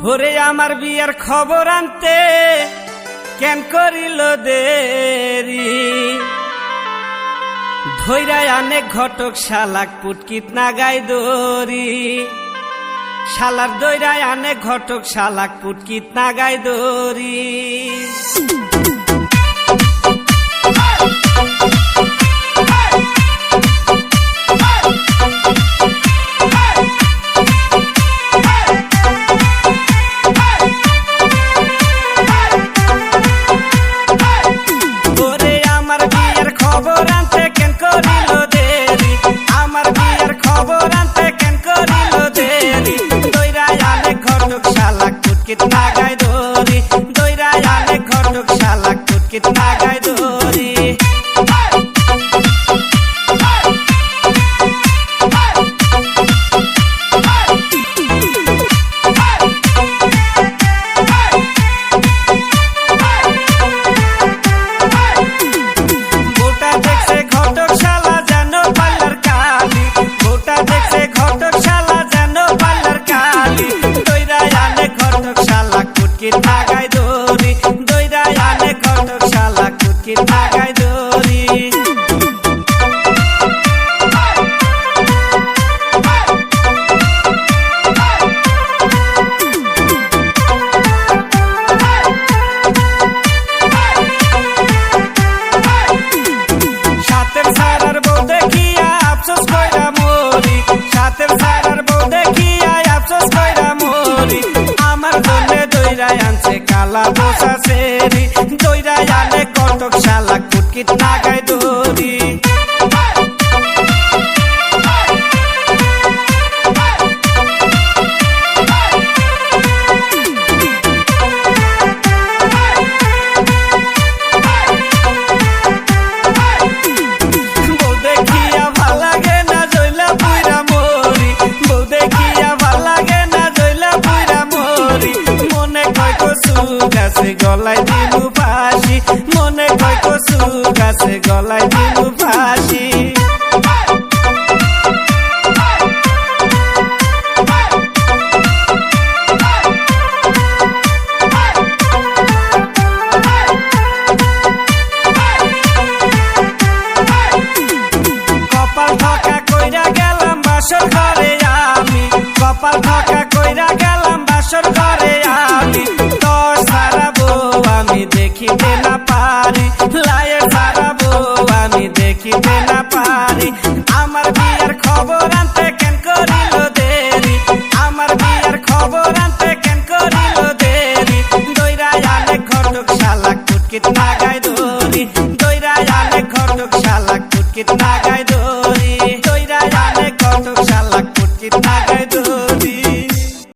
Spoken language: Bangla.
ভোরে আমার বিয়ার খবর আনতে কেন করিল দেরি? ধৈরায় অনেক ঘটক শালাক পুটকিত নাগাই দরি শালার দৈরায় অনেক ঘটক শালাক পুটকিত নাগাই দরি কালা বসাছে সেরি জয়রা আনে কতক শালা কুটকিট নাগাই গাছে গলায় দিলু ভাসি মনে কয় কচু গাছে গলায় দিলু ভাসি। making them